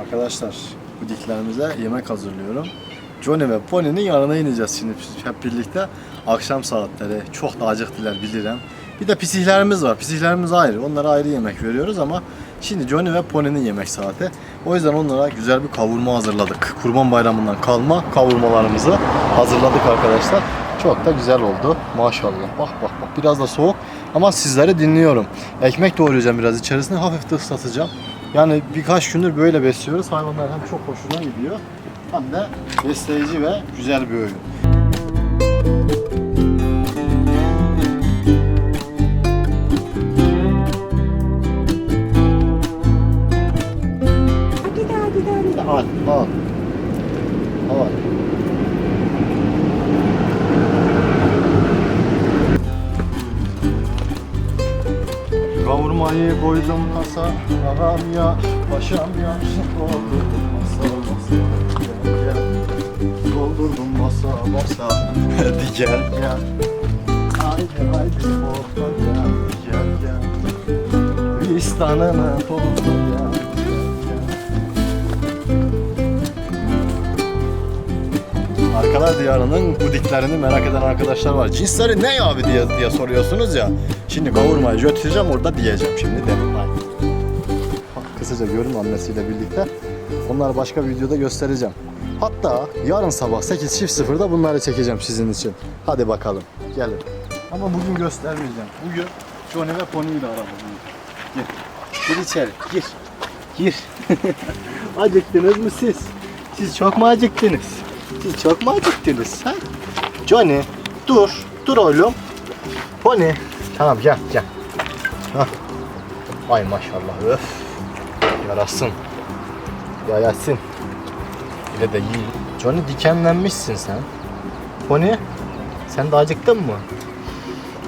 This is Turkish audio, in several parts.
Arkadaşlar bu diklerimize yemek hazırlıyorum. Johnny ve Pony'nin yanına ineceğiz şimdi hep birlikte. Akşam saatleri çok da acıktılar bilirim. Bir de pisihlerimiz var. Pisihlerimiz ayrı. Onlara ayrı yemek veriyoruz ama şimdi Johnny ve Pony'nin yemek saati. O yüzden onlara güzel bir kavurma hazırladık. Kurban bayramından kalma kavurmalarımızı hazırladık arkadaşlar. Çok da güzel oldu. Maşallah. Bak bak bak biraz da soğuk ama sizleri dinliyorum. Ekmek doğrayacağım biraz içerisine hafif de ıslatacağım. Yani birkaç gündür böyle besliyoruz. Hayvanlar hem çok hoşuna gidiyor hem de besleyici ve güzel bir öğün. Hadi hadi Kavurmayı koydum kasa, ağam ya, paşam ya, doldurdum masa, masa, gel, gel. Doldurdum masa, masa, hadi gel, gel. Haydi haydi, orta gel, gel, gel. Vistanını doldur gel, Arkalar diyarının bu diklerini merak eden arkadaşlar var. Cinsleri ne abi diye, diye soruyorsunuz ya. Şimdi kavurmayı götüreceğim orada diyeceğim şimdi de. Bak, Kısaca görün annesiyle birlikte. Onları başka bir videoda göstereceğim. Hatta yarın sabah 8.00'da bunları çekeceğim sizin için. Hadi bakalım. Gelin. Ama bugün göstermeyeceğim. Bugün Johnny ve Pony ile arabamı. Gir. Gir içeri. Gir. Gir. Acıktınız mı siz? Siz çok mu acıktınız? Çok mu acıktınız? Ha? Johnny dur. Dur oğlum. Pony. Tamam gel gel. Hah. Ay maşallah öf. Yarasın. Yayasın. Bir de iyi. Johnny dikenlenmişsin sen. Pony. Sen de acıktın mı?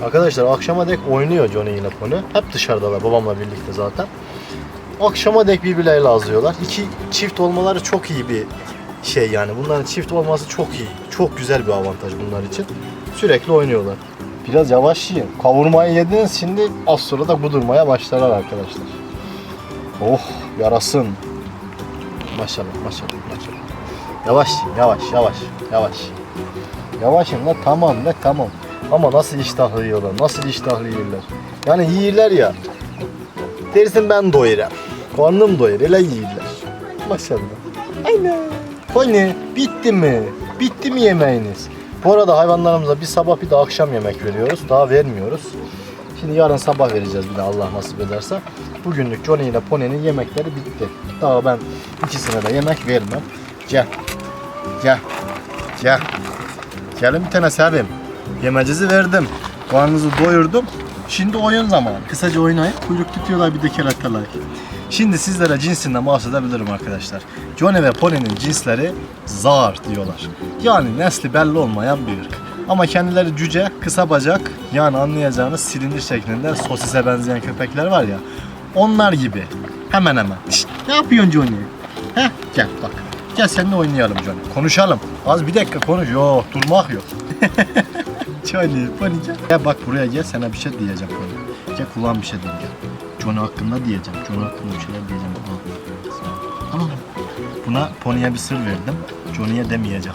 Arkadaşlar akşama dek oynuyor Johnny ile Pony. Hep dışarıdalar babamla birlikte zaten. Akşama dek birbirleriyle azlıyorlar. İki çift olmaları çok iyi bir şey yani. Bunların çift olması çok iyi. Çok güzel bir avantaj bunlar için. Sürekli oynuyorlar. Biraz yavaş yiyin. Kavurmayı yediniz şimdi az sonra da kudurmaya başlarlar arkadaşlar. Oh yarasın. Maşallah maşallah maşallah. Yavaş yavaş yavaş yavaş. Yavaşın la tamam la tamam. Ama nasıl iştahlı yiyorlar, nasıl iştahlı yiyorlar. Yani yiyirler ya. Dersin ben doyuram. Karnım doyur, öyle yiyirler. Maşallah. Aynen. Hani bitti mi? Bitti mi yemeğiniz? Bu arada hayvanlarımıza bir sabah bir de akşam yemek veriyoruz. Daha vermiyoruz. Şimdi yarın sabah vereceğiz bir de Allah nasip ederse. Bugünlük Johnny ile Pony'nin yemekleri bitti. Daha ben ikisine de yemek vermem. Gel. Gel. Gel. Gelin bir tane sevim. Yemecizi verdim. Karnınızı doyurdum. Şimdi oyun zamanı. Kısaca oynayıp kuyruk tutuyorlar bir de keratalar. Şimdi sizlere cinsinden bahsedebilirim arkadaşlar. Johnny ve Pony'nin cinsleri zar diyorlar. Yani nesli belli olmayan bir ırk. Ama kendileri cüce, kısa bacak, yani anlayacağınız silindir şeklinde sosise benzeyen köpekler var ya. Onlar gibi. Hemen hemen. Şşt, ne yapıyorsun Johnny? Heh, gel bak. Gel seninle oynayalım Johnny. Konuşalım. Az bir dakika konuş. Yok durmak yok. Johnny, Pony gel. Gel bak buraya gel sana bir şey diyeceğim Pony. Gel kulağım bir şey diyeceğim. Johnny hakkında diyeceğim. Johnny hakkında bir şeyler diyeceğim. Tamam? Buna Pony'e bir sır verdim. Johnny'ye demeyecek.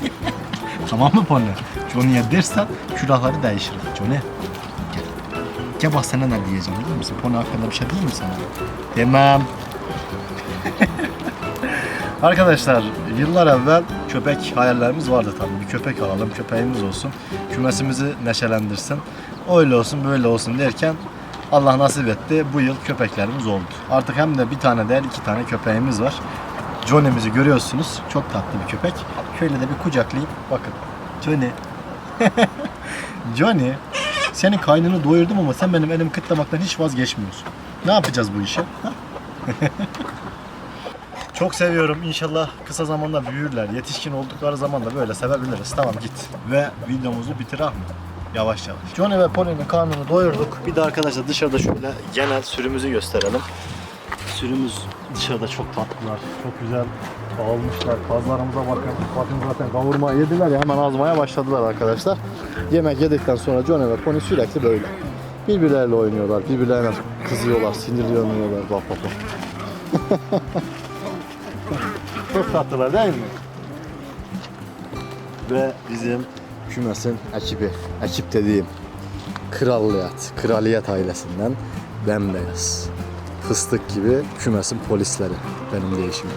tamam mı Pony? Johnny'ye dersen külahları değişir. Johnny. Gel. Gel bak sana ne diyeceğim biliyor musun? Pony hakkında bir şey diyeyim mi sana? Demem. Arkadaşlar yıllar evvel köpek hayallerimiz vardı tabii. Bir köpek alalım, köpeğimiz olsun. Kümesimizi neşelendirsin. Öyle olsun, böyle olsun derken Allah nasip etti. Bu yıl köpeklerimiz oldu. Artık hem de bir tane değil iki tane köpeğimiz var. Johnny'mizi görüyorsunuz. Çok tatlı bir köpek. Şöyle de bir kucaklayayım. Bakın. Johnny. Johnny. Senin kaynını doyurdum ama sen benim elimi kıtlamaktan hiç vazgeçmiyorsun. Ne yapacağız bu ha? Çok seviyorum. İnşallah kısa zamanda büyürler. Yetişkin oldukları zaman da böyle sevebiliriz. Tamam git. Ve videomuzu bitirelim. Yavaş yavaş. Johnny ve Pony'nin karnını doyurduk. Bir de arkadaşlar dışarıda şöyle genel sürümüzü gösterelim. Sürümüz dışarıda çok tatlılar. Çok güzel dağılmışlar. Kazlarımıza bakın. Bakın zaten kavurma yediler ya hemen azmaya başladılar arkadaşlar. Yemek yedikten sonra Johnny ve Pony sürekli böyle. Birbirleriyle oynuyorlar. Birbirlerine kızıyorlar, sinirleniyorlar. Bak bak bak. Çok tatlılar değil mi? Ve bizim kümesin ekibi, ekip dediğim kraliyet, kraliyet ailesinden bembeyaz. Fıstık gibi kümesin polisleri benim değişimim.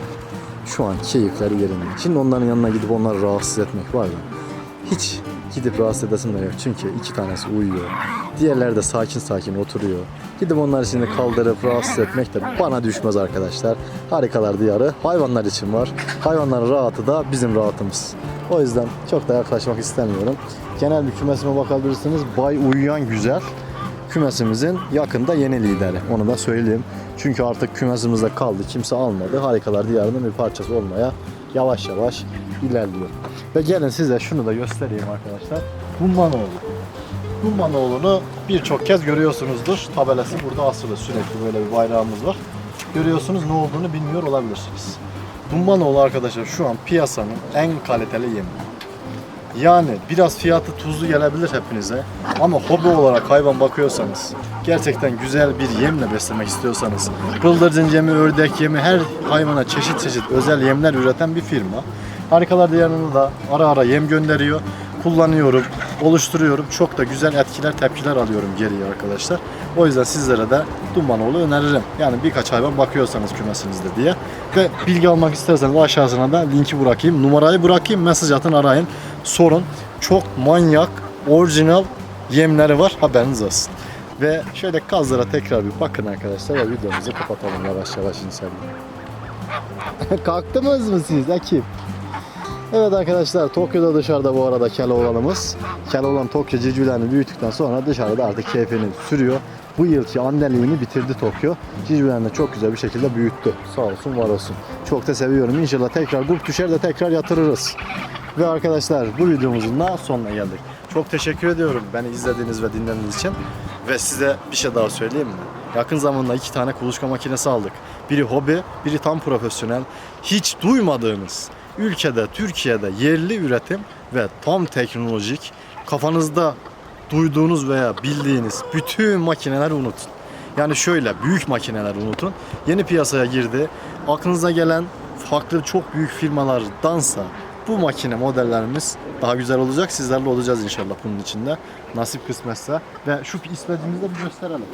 Şu an keyifleri yerinde. Şimdi onların yanına gidip onları rahatsız etmek var ya. Hiç gidip rahatsız edesim de yok. Çünkü iki tanesi uyuyor. Diğerleri de sakin sakin oturuyor. Gidip onları şimdi kaldırıp rahatsız etmek de bana düşmez arkadaşlar. Harikalar diyarı hayvanlar için var. Hayvanların rahatı da bizim rahatımız. O yüzden çok da yaklaşmak istemiyorum. Genel bir kümesime bakabilirsiniz. Bay Uyuyan Güzel kümesimizin yakında yeni lideri. Onu da söyleyeyim. Çünkü artık kümesimizde kaldı. Kimse almadı. Harikalar Diyarı'nın bir parçası olmaya yavaş yavaş ilerliyor. Ve gelin size şunu da göstereyim arkadaşlar. Dummanoğlu. Dummanoğlu'nu birçok kez görüyorsunuzdur. Tabelası burada asılı. Sürekli böyle bir bayrağımız var. Görüyorsunuz ne olduğunu bilmiyor olabilirsiniz. Dummanoğlu arkadaşlar şu an piyasanın en kaliteli yemi. Yani biraz fiyatı tuzlu gelebilir hepinize ama hobi olarak hayvan bakıyorsanız gerçekten güzel bir yemle beslemek istiyorsanız bıldırcın yemi, ördek yemi her hayvana çeşit çeşit özel yemler üreten bir firma. Harikalar Diyarı'nda da ara ara yem gönderiyor. Kullanıyorum, oluşturuyorum. Çok da güzel etkiler, tepkiler alıyorum geriye arkadaşlar. O yüzden sizlere de Dumanoğlu öneririm. Yani birkaç hayvan bakıyorsanız kümesinizde diye. Ve bilgi almak isterseniz aşağısına da linki bırakayım. Numarayı bırakayım. Mesaj atın arayın. Sorun. Çok manyak, orijinal yemleri var. Haberiniz olsun. Ve şöyle kazlara tekrar bir bakın arkadaşlar ve videomuzu kapatalım yavaş yavaş inşallah. Kalktınız mı siz ekip? Evet arkadaşlar Tokyo'da dışarıda bu arada Keloğlan'ımız. Keloğlan Tokyo civcivlerini büyüttükten sonra dışarıda artık keyfini sürüyor. Bu yılki anneliğini bitirdi Tokyo. Civcivlerini çok güzel bir şekilde büyüttü. Sağ olsun var olsun. Çok da seviyorum. İnşallah tekrar grup düşer de tekrar yatırırız. Ve arkadaşlar bu videomuzun da sonuna geldik. Çok teşekkür ediyorum beni izlediğiniz ve dinlediğiniz için. Ve size bir şey daha söyleyeyim mi? Yakın zamanda iki tane kuluçka makinesi aldık. Biri hobi, biri tam profesyonel. Hiç duymadığınız ülkede, Türkiye'de yerli üretim ve tam teknolojik kafanızda duyduğunuz veya bildiğiniz bütün makineleri unutun. Yani şöyle büyük makineler unutun. Yeni piyasaya girdi. Aklınıza gelen farklı çok büyük firmalardansa bu makine modellerimiz daha güzel olacak. Sizlerle olacağız inşallah bunun içinde. Nasip kısmetse. Ve şu ismecimizi de bir gösterelim.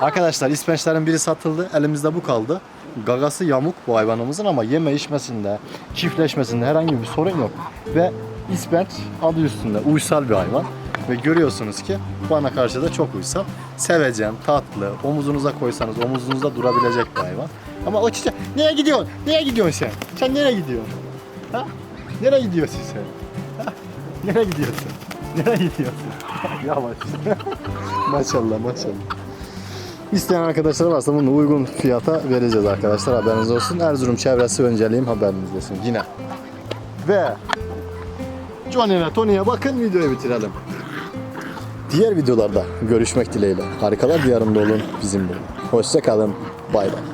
Arkadaşlar ispençlerin biri satıldı. Elimizde bu kaldı. Gagası yamuk bu hayvanımızın ama yeme içmesinde, çiftleşmesinde herhangi bir sorun yok. Ve ispenç adı üstünde uysal bir hayvan. Ve görüyorsunuz ki bana karşı da çok uysal. Sevecen, tatlı, omuzunuza koysanız omuzunuzda durabilecek bir hayvan. Ama o çiçek, nereye gidiyorsun? Nereye gidiyorsun sen? Sen nereye gidiyorsun? Ha? Nereye gidiyorsun sen? Ha? Nereye gidiyorsun? Nereye gidiyorsun? Yavaş. maşallah maşallah. İsteyen arkadaşlar varsa bunu uygun fiyata vereceğiz arkadaşlar haberiniz olsun. Erzurum çevresi önceliğim haberiniz olsun yine. Ve Johnny ve Tony'ye bakın videoyu bitirelim. Diğer videolarda görüşmek dileğiyle. Harikalar diyarında olun, bizim olun. Hoşça kalın. Bay bay.